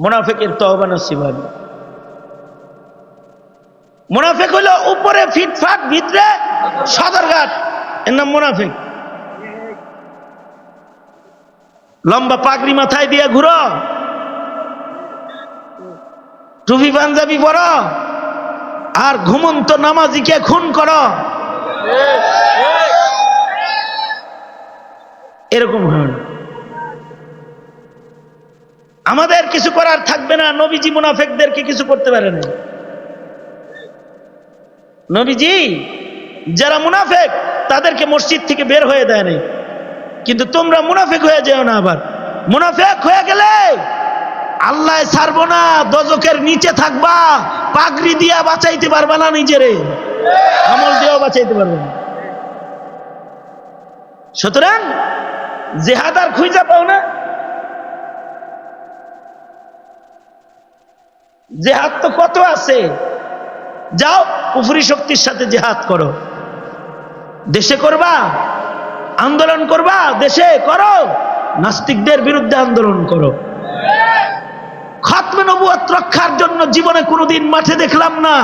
মোনাফেকের তহবা নসিব হবে। মোনাফেক হলো উপরে ফিটফাট, ভিতরে সদরঘাট। এর নাম মোনাফেক। লম্বা পাগড়ি মাথায় দিয়ে ঘুরো। টুপি, পাঞ্জাবি পরো। আর ঘুমন্ত নামাজিকে খুন করো। এরকম হয়। আমাদের কিছু করার থাকবে না, নবীজি মুনাফেকদেরকে কিছু করতে পারে না নবীজি, যারা মুনাফেক, তাদেরকে মসজিদ থেকে বের হয়ে দেয় নাই। কিন্তু তোমরা মুনাফেক হয়ে যেও না আবার। মুনাফেক হয়ে গেলে আল্লাহ ছাড়বো না দজকের নিচে থাকবা, পাগড়ি দিয়া বাঁচাইতে পারবা না নিজেরে। আমল দিয়েও বাঁচাইতে পারবে না। সুতরাং জেহাদ আর খুঁজা পাও না। জেহাদ তো কত আছে? যাও পুফুরি শক্তির সাথে জেহাদ করো। দেশে করবা? আন্দোলন করবা? দেশে করো? নাস্তিকদের বিরুদ্ধে আন্দোলন করো। খতমে নবুয়ত রক্ষার জন্য জীবনে কোনোদিন মাঠে দেখলাম না।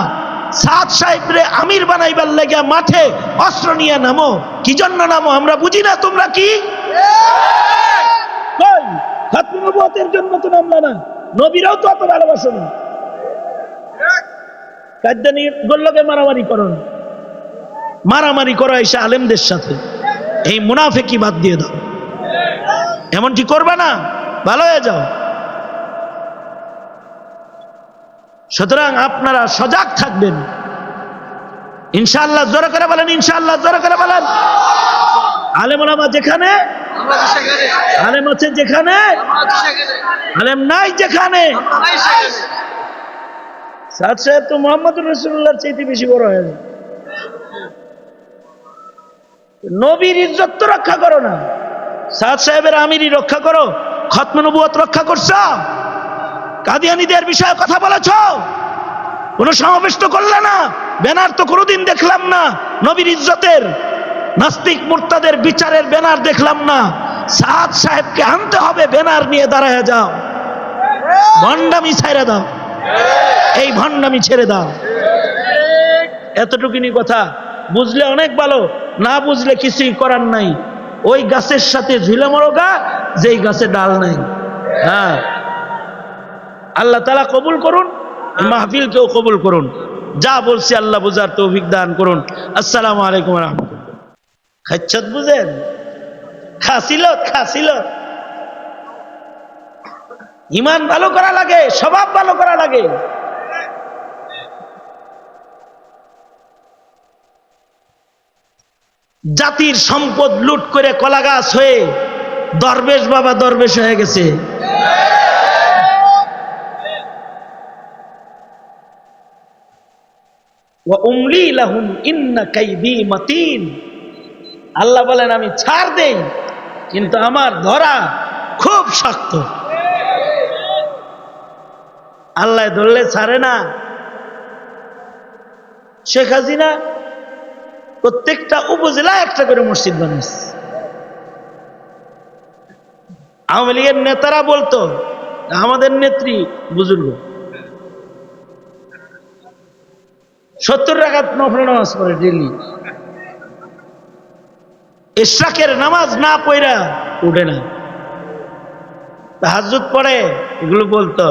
সাদ সাহেবরে আমির বানাইবার লেগে মাঠে অস্ত্র নিয়ে নামো। কি জন্য নামো? আমরা বুঝি না, তোমরা কি? খতমে নবুয়তের জন্য তো নামলা না। নবীরাও তো অত ভালোবাসো না। গোল্লকে মারামারি মারামারি করো এসে আলেমদের সাথে। এই বাদ দিয়ে দাও। করবে না, ভালো হয়ে যাও। সুতরাং আপনারা সজাগ থাকবেন। ইনশাল্লাহ জোরে করে বলেন ইনশাল্লাহ জোরে করে বলেন। আলেম ওলামা যেখানে, আলেম আছে যেখানে, আলেম নাই যেখানে। সাদ সাহেব তো মোহাম্মদ রসুল্লাহর চাইতে বেশি বড় হয়ে যায়। নবীর ইজ্জত তো রক্ষা করো না। সাদ সাহেবের আমিরই রক্ষা করো, খতম নবুয়ত রক্ষা করছ। কাদিয়ানিদের বিষয়ে কথা বলেছ? কোন সমাবেশ তো করলে না, ব্যানার তো কোনোদিন দেখলাম না, নবীর ইজ্জতের নাস্তিক মুর্তাদের বিচারের ব্যানার দেখলাম না। সাদ সাহেবকে আনতে হবে, ব্যানার নিয়ে দাঁড়ায় যাও। ভণ্ডামি ছাইরা দাও। এই ভণ্ডামি ছেড়ে দাও। এতটুকুনি কথা বুঝলে অনেক ভালো, না বুঝলে কিছুই করার নাই। ওই গাছের সাথে ঝুলে মরো গা, যেই গাছে ডাল নাই। হ্যাঁ। আল্লাহ তালা কবুল করুন মাহফিল মাহফিলকেও কবুল করুন। যা বলছি আল্লাহ বুঝার তৌফিক দান করুন। আসসালামু আলাইকুম রহমতুল্লাহ। খাচ্ছত বুঝেন? খাসিল খাসিল ইমান ভালো করা লাগে, স্বভাব ভালো করা লাগে। জাতির সম্পদ লুট করে কলা গাছ হয়ে দরবেশ বাবা দরবেশ হয়ে গেছে। আল্লাহ বলেন, আমি ছাড় দেই, কিন্তু আমার ধরা খুব শক্ত। আল্লাহ ধরলে ছাড়ে না। শেখ হাসিনা প্রত্যেকটা উপজেলা একটা করে মসজিদ বানিয়েছে। আওয়ামী লীগের নেতারা বলতো, আমাদের নেত্রী বুজুর্গ। সত্তর রাখাত নফল নামাজ পড়ে ডেলি ইশরাকের নামাজ না পড়া উঠে না। হাজুত পড়ে, এগুলো বলতো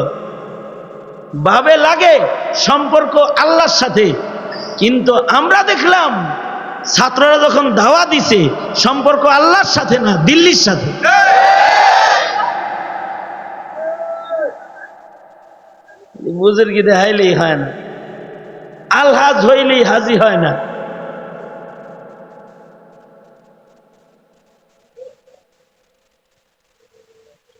ভাবে লাগে সম্পর্ক আল্লাহর সাথে। কিন্তু আমরা দেখলাম, ছাত্ররা যখন দাওয়া দিছে, সম্পর্ক আল্লাহর সাথে না, দিল্লির সাথে। বুজুর্গি দেখাইলেই হয় না। আলহাজ হইলেই হাজি হয় না।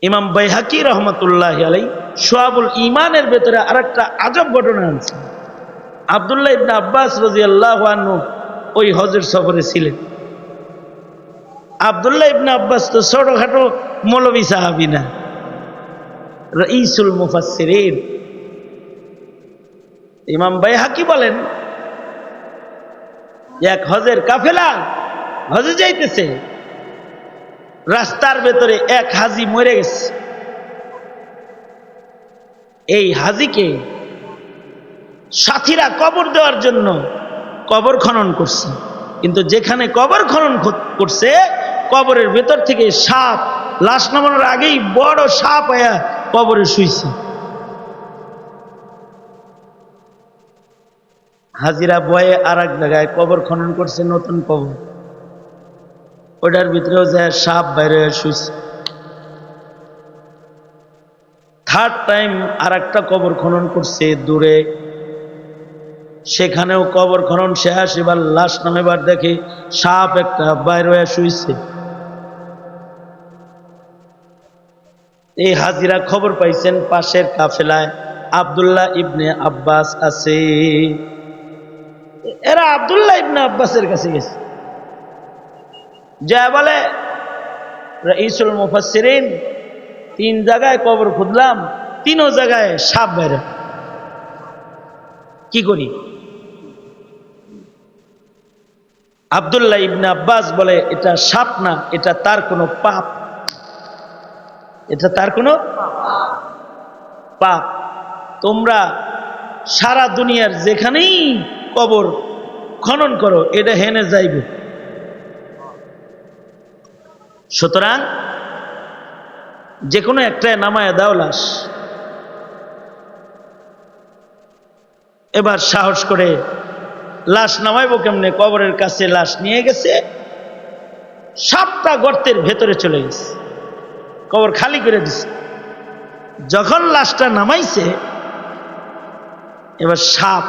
ইমাম বাইহাকি রহমতুল্লাহ আলাই সোয়াবুল ইমানের ভেতরে আর একটা আজব ঘটনা আছে। আবদুল্লাহ ইবনে আব্বাস রাজি আল্লাহ ওই হজের সফরে ছিলেন। আবদুল্লাহ ইবনা আব্বাস তো ছোটখাটো মৌলবী সাহাবি না। রঈসুল মুফাসসিরিন। ইমাম বাইহাকি বলেন, এক হজের কাফেলা হজে যাইতেছে, রাস্তার ভেতরে এক হাজি মরে গেছে। এই হাজিকে সাথীরা কবর দেওয়ার জন্য কবর খনন করছে। কিন্তু যেখানে কবর খনন করছে, কবরের ভেতর থেকে সাপ, লাশ নামানোর আগেই বড় সাপ আয়া কবরে শুইছে। হাজিরা বয়ে আর এক জায়গায় কবর খনন করছে নতুন কবর। ওটার ভিতরেও যায় সাপ বাইরে শুইছে। থার্ড টাইম আর একটা কবর খনন করছে দূরে। সেখানেও কবর খনন শেষ, এবার লাশ নামেবার দেখে সাপ একটা বাইরে হয়ে শুইছে। এই হাজিরা খবর পাইছেন পাশের কাফেলায় আব্দুল্লাহ ইবনে আব্বাস আছে। এরা আব্দুল্লাহ ইবনে আব্বাসের কাছে গেছে। যা বলে ইসুল মুফাসসিরিন তিন জায়গায় কবর খুঁজলাম, তিনও জায়গায় সাপ বেড়ে। কি করি? আব্দুল্লাহ ইবনে আব্বাস বলে, এটা সাপ না, এটা তার কোনো পাপ। এটা তার কোনো পাপ। তোমরা সারা দুনিয়ার যেখানেই কবর খনন করো, এটা হেনে যাইবে। সুতরাং যে কোনো একটা নামায় দাও লাশ। এবার সাহস করে লাশ নামাইবো কেমনে? কবরের কাছে লাশ নিয়ে গেছে, সাতটা গর্তের ভেতরে চলে গেছে, কবর খালি করে দিছে। যখন লাশটা নামাইছে, এবার সাপ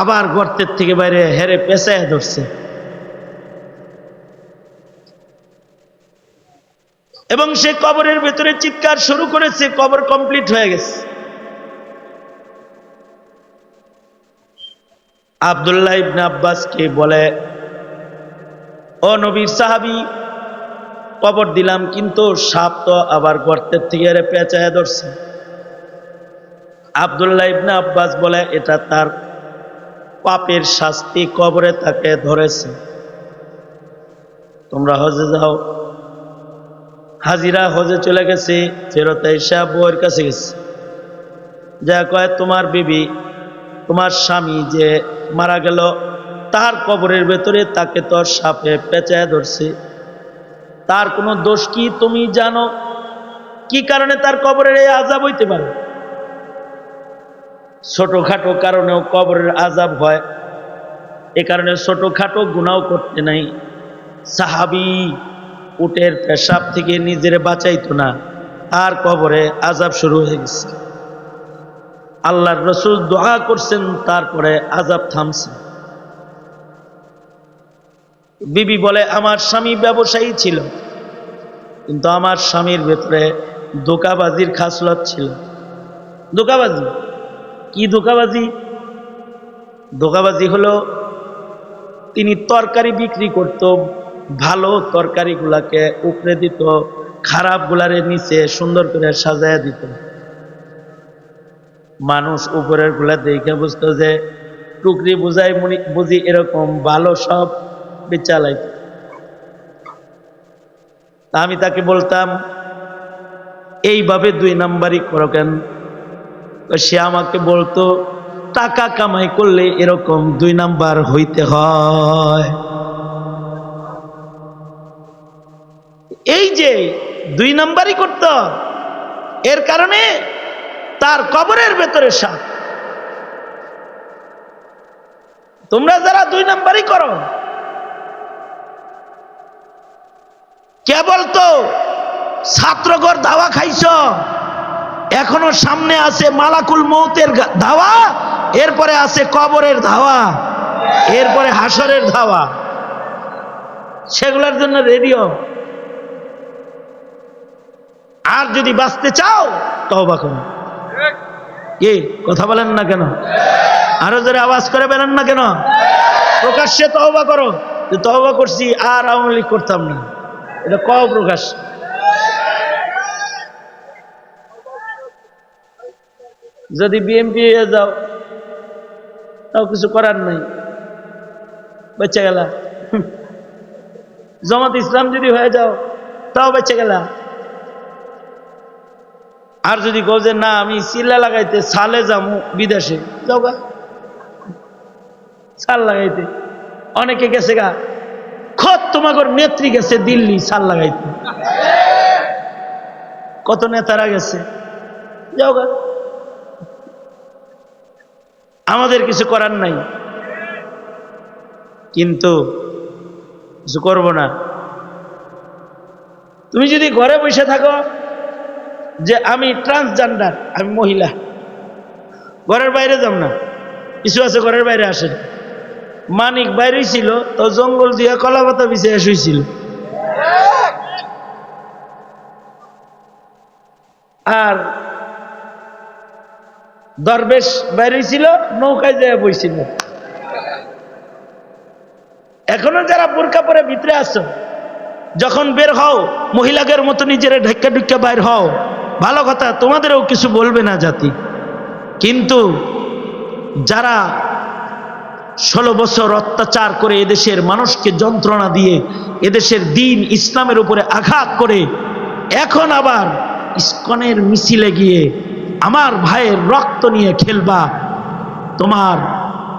আবার গর্তের থেকে বাইরে হেরে পেঁচায় ধরছে। এবং সে কবরের ভেতরে চিৎকার শুরু করেছে, কবর কমপ্লিট হয়ে গেছে। আবদুল্লাহ ইবনে আব্বাসকে বলে, ও নবীর সাহাবি, কবর দিলাম, কিন্তু সাপ তো আবার গর্তের থেকে এরে পেঁচায় ধরছে। আবদুল্লাহ ইবনে আব্বাস বলে, এটা তার পাপের শাস্তি কবরে তাকে ধরেছে। তোমরা হজে যাও। হাজিরা হজে চলে গেছে, ফেরত এসে বউয়ের কাছে গেছে। যা কয়, তোমার বিবি, তোমার স্বামী যে মারা গেল, তার কবরের ভেতরে তাকে তো সাপে পেঁচায় ধরছে। তার কোনো দোষ কি তুমি জানো? কি কারণে তার কবরের এই আজাব হইতে পারে? ছোটখাটো কারণেও কবরের আজাব হয়। এ কারণে ছোটখাটো গুণাও করতে নাই। সাহাবি উটের পেশাব থেকে নিজের বাঁচাইতো না। আর কবরে আজাব শুরু হয়ে গেছে। আল্লাহর রসুল দোয়া করছেন, তারপরে আজাব থামছে। বিবি বলে, আমার স্বামী ব্যবসায়ী ছিল, কিন্তু আমার স্বামীর ভেতরে দোকাবাজির খাসলত ছিল। দোকাবাজি কি দোকাবাজি দোকাবাজি হলো, তিনি তরকারি বিক্রি করত ভালো তরকারিগুলাকে উপরে দিত খারাপ খারাপগুলারে নিচে সুন্দর করে সাজায় দিত। মানুষ উপরেরগুলা দেখে বুঝতো যে, টুকরি বুঝাই বুঝি এরকম ভালো সব বেচালাইত। তা আমি তাকে বলতাম, এইভাবে দুই নাম্বারই করো কেন? সে আমাকে বলতো, টাকা কামাই করলে এরকম দুই নাম্বার হইতে হয়। এই যে দুই নম্বরই করত এর কারণে তার কবরের ভেতরে সাপ। তোমরা যারা দুই নাম্বারই করো কেবল তো ছাত্রগর ধাওয়া খাইছ, এখনও সামনে আছে মালাকুল মৌতের ধাওয়া, এরপরে আছে কবরের ধাওয়া, এরপরে হাসরের ধাওয়া। সেগুলোর জন্য রেডিও আর যদি বাঁচতে চাও, তওবা করো। কি? কথা বলেন না কেন? আরও জোরে আওয়াজ করে বেলেন না কেন? প্রকাশ্যে তওবা করো। যে তওবা করছি, আর আওয়ামী লীগ করতাম না। এটা কও প্রকাশ? যদি বিএমপি হয়ে যাও, তাও কিছু করার নাই। বেঁচে গেলা। জামাত ইসলাম যদি হয়ে যাও, তাও বেঁচে গেলা। আর যদি কও যে, না, আমি চিল্লা লাগাইতে সালে যাব বিদেশে। যাও গা। সাল লাগাইতে। অনেকে গেছে গা, খত তোমাগর নেত্রী গেছে দিল্লি সাল লাগাইতে। কত নেতারা গেছে। যাও গা। আমাদের কিছু করার নাই। কিন্তু কিছু করব না। তুমি যদি ঘরে বসে থাকো যে আমি ট্রান্সজেন্ডার আমি মহিলা। ঘরের বাইরে যাব না। কিছু আছে ঘরের বাইরে আসেন। মানিক বাইরে ছিল, তো জঙ্গল দিয়ে কলা পাতা বিছিয়ে শুয়েছিল আর দরবেশ বাইরে ছিল, নৌকায় যায় বইছিল। এখনও যারা বোরকা পরে ভিতরে আছো, যখন বের হও, মহিলাদের মতো নিজেরা ঢেক্কা ঢুক্কা বাইর হও। ভালো কথা, তোমাদেরও কিছু বলবে না জাতি। কিন্তু যারা ষোলো বছর অত্যাচার করে এদেশের মানুষকে যন্ত্রণা দিয়ে এদেশের দিন ইসলামের উপরে আঘাত করে, এখন আবার ইস্কনের মিছিলে গিয়ে আমার ভাইয়ের রক্ত নিয়ে খেলবা, তোমার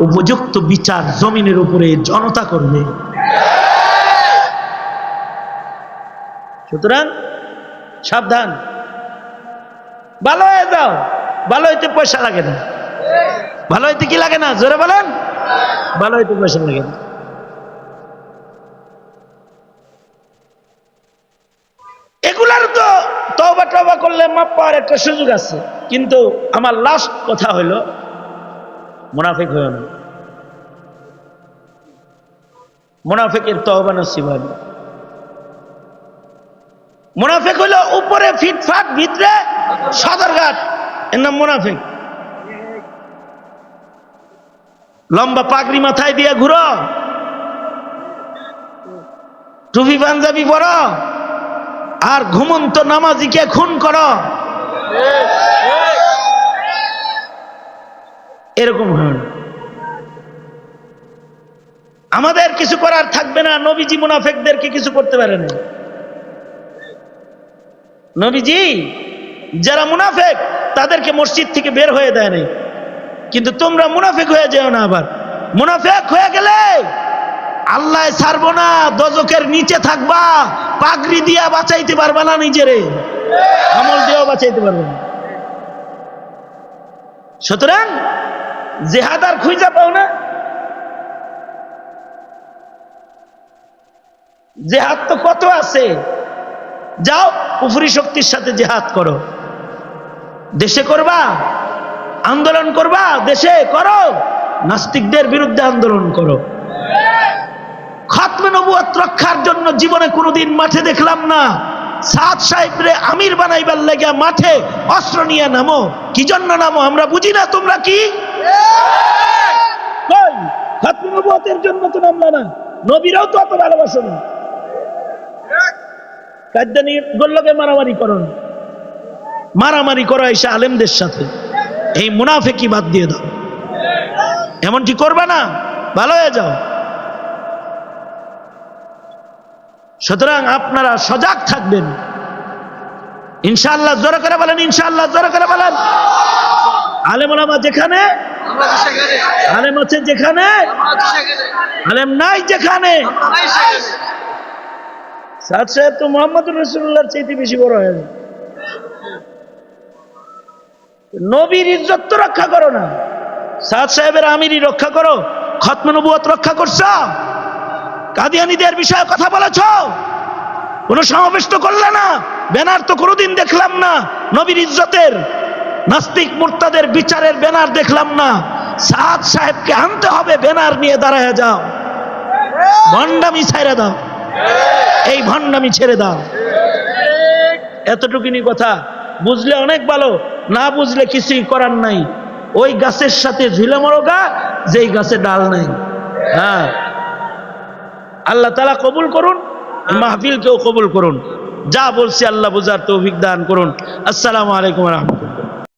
উপযুক্ত বিচার জমিনের উপরে জনতা করবে। সুতরাং সাবধান। ভালো হয়ে যাও ভালো হইতে পয়সা লাগে না। ভালো হইতে কি লাগে না? জোরে বলেন। ভালো হইতে পয়সা লাগে না। এগুলার তো তবা টবা করলে মাপ পাওয়ার একটা সুযোগ আছে। কিন্তু আমার লাস্ট কথা হইল, মুনাফিক হইল না। মুনাফিকের তহবা নসিব হয় মুনাফিক হইল উপরে ফিটফাট, ভিতরে সদরঘাট। এর নাম মুনাফিক। লম্বা পাগড়ি মাথায় দিয়ে ঘুরো। টুপি, পাঞ্জাবি পরো। আর ঘুমন্ত নামাজিকে খুন করো। এরকম আমাদের কিছু করার থাকবে না। নবীজি মুনাফেকদেরকে কিছু করতে পারে না নবীজি, যারা মুনাফেক, তাদেরকে মসজিদ থেকে বের হয়ে দেয় নাই। কিন্তু তোমরা মুনাফেক হয়ে যেও না আবার। মুনাফেক হয়ে গেলে আল্লাহ ছাড়বো না দজকের নিচে থাকবা, পাগড়ি দিয়া বাঁচাইতে পারবা না নিজেরে। আমল দিয়েও বাঁচাইতে পারবে না। সুতরাং জেহাদ আর খুঁজা পাও না। জেহাদ তো কত আছে? যাও উফরি শক্তির সাথে জেহাদ করো। দেশে করবা, আন্দোলন করবা, দেশে করো, নাস্তিকদের বিরুদ্ধে আন্দোলন করো। খাতমে নবুয়াত রক্ষার জন্য জীবনে কোনোদিন মাঠে দেখলাম না। সাদ সাহেবরে আমির বানাইবার লেগে মাঠে অস্ত্র নিয়ে নামো। কি জন্য নামো, আমরা বুঝি না তোমরা কি? খাতমে নবুয়াতের জন্য তো নামলা না। নবীরাও তো অত ভালোবাসো না। গোল্লকে মারামারি করো না। মারামারি করো এসে আলেমদের সাথে। এই মুনাফেকি বাদ দিয়ে দাও। এমনটি করবে না, ভালো হয়ে যাও। সুতরাং আপনারা সজাগ থাকবেন। ইনশাআল্লাহ জোরে করে বলেন, ইনশাআল্লাহ জোরে করে বলেন। আলেম ওলামা যেখানে, আলেম আছে যেখানে, আলেম নাই যেখানে। সাদ সাহেব তো মোহাম্মদ রসুল্লাহর চাইতে বেশি বড় হয়ে নবীর ইজ্জত তো রক্ষা করো না। সাদ সাহেবের আমিরি রক্ষা করো, খতম নবুয়ত রক্ষা করছ। কাদিয়ানিদের বিষয়ে কথা বলেছ? কোনো সমাবেশ তো করলে না, ব্যানার তো কোনোদিন দেখলাম না, নবীর ইজ্জতের নাস্তিক মুরতাদের বিচারের ব্যানার দেখলাম না। সাদ সাহেবকে আনতে হবে, ব্যানার নিয়ে দাঁড়ায় যাও। ভণ্ডামি ছাইরা দাও। এই ভণ্ডামি ছেড়ে দাও। এতটুকুনি কথা। বুঝলে অনেক ভালো, না বুঝলে কিছুই করার নাই। ওই গাছের সাথে ঝুলে মরো গা, যেই গাছে ডাল নাই। হ্যাঁ। আল্লাহ তালা কবুল করুন, মাহফিলকেও কবুল করুন। যা বলছি আল্লাহ বুঝার তৌফিক দান করুন। আসসালামু আলাইকুম রহমতুল্লাহ।